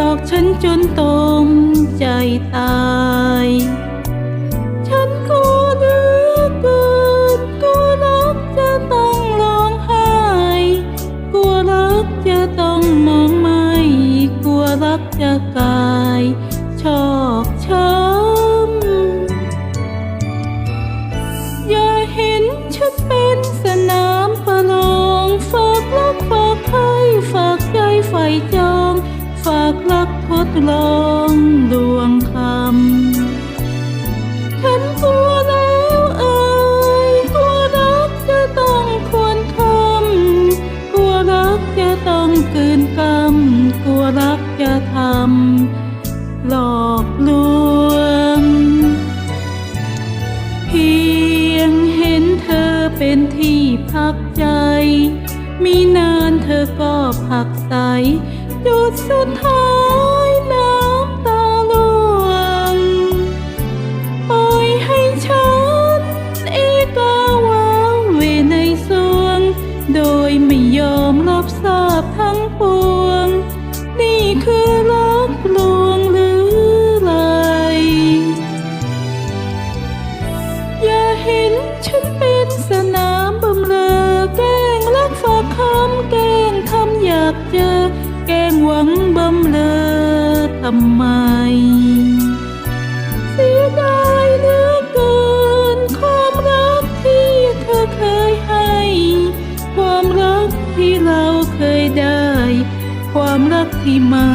หลอกฉันจนตมใจตาย ฉันกลัวเหลือเกินกลัวรักจะต้องร้องไห้กลัวรักจะต้องมองไม่กลัวรักจะกลายชอกช้ำอย่าเห็นฉันเป็นสนามประลองฝากรักฝากใครฝากใจใฝ่จองฝาก รักทดลองดวงคำฉันกลัวแล้วเอ่ยกลัวรักจะต้องควรคำกลัวรักจะต้องกืนกำกลัวรักจะทำหลอกลวง เพียงเห็นเธอเป็นที่พักใจ มีนานเธอก็ผักใสจุดสุดท้าย โดยไม่ยอมรับทราบทั้งปวง นี่คือรักลวงหรือไร อย่าเห็นฉันเป็นสนามบำเรอแกล้งรักฝากคำแกล้งทำอยากเจอ แกล้งหวังบำเรอทำไมเสียดาย ความรักที่ไม่